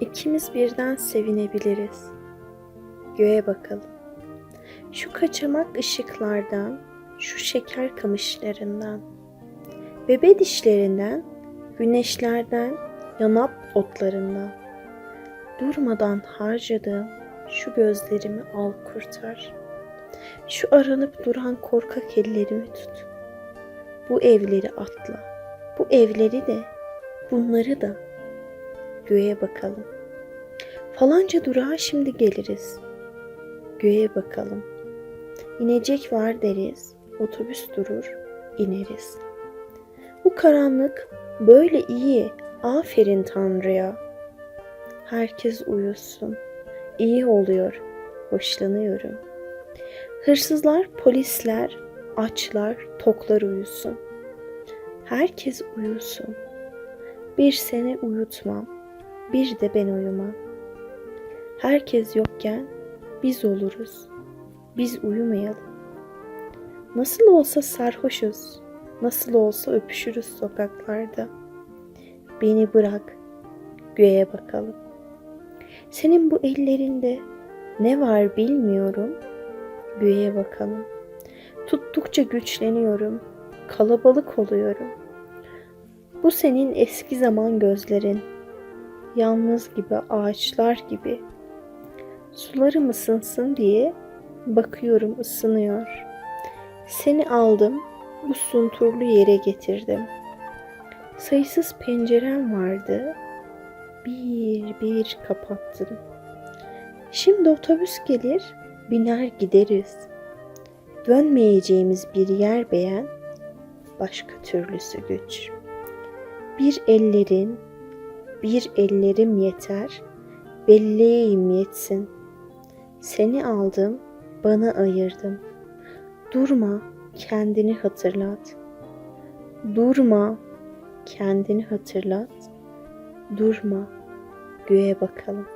İkimiz birden sevinebiliriz. Göğe bakalım. Şu kaçamak ışıklardan, şu şeker kamışlarından, bebe dişlerinden, güneşlerden, yanap otlarından. Durmadan harcadığım şu gözlerimi al kurtar. Şu aranıp duran korkak ellerimi tut. Bu evleri atla. Bu evleri de, bunları da göğe bakalım. Falanca durağa şimdi geliriz. Göğe bakalım. İnecek var deriz. Otobüs durur, ineriz. Bu karanlık böyle iyi. Aferin Tanrı'ya. Herkes uyusun. İyi oluyor. Hoşlanıyorum. Hırsızlar, polisler, açlar, toklar uyusun. Herkes uyusun. Bir seni uyutmam, bir de ben uyumam. Herkes yokken biz oluruz. Biz uyumayalım. Nasıl olsa sarhoşuz. Nasıl olsa öpüşürüz sokaklarda. Beni bırak, göğe bakalım. Senin bu ellerinde ne var bilmiyorum. Göğe bakalım. Tuttukça güçleniyorum. Kalabalık oluyorum. Bu senin eski zaman gözlerin. Yalnız gibi, ağaçlar gibi. Sularım ısınsın diye bakıyorum ısınıyor. Seni aldım, bu sunturlu yere getirdim. Sayısız pencerem vardı. Bir bir kapattım. Şimdi otobüs gelir, biner gideriz. Dönmeyeceğimiz bir yer beğen, başka türlüsü güç. Bir ellerin, bir ellerim yeter, belleğim yetsin. Seni aldım, bana ayırdım. Durma, kendini hatırlat. Durma, kendini hatırlat. Durma, göğe bakalım.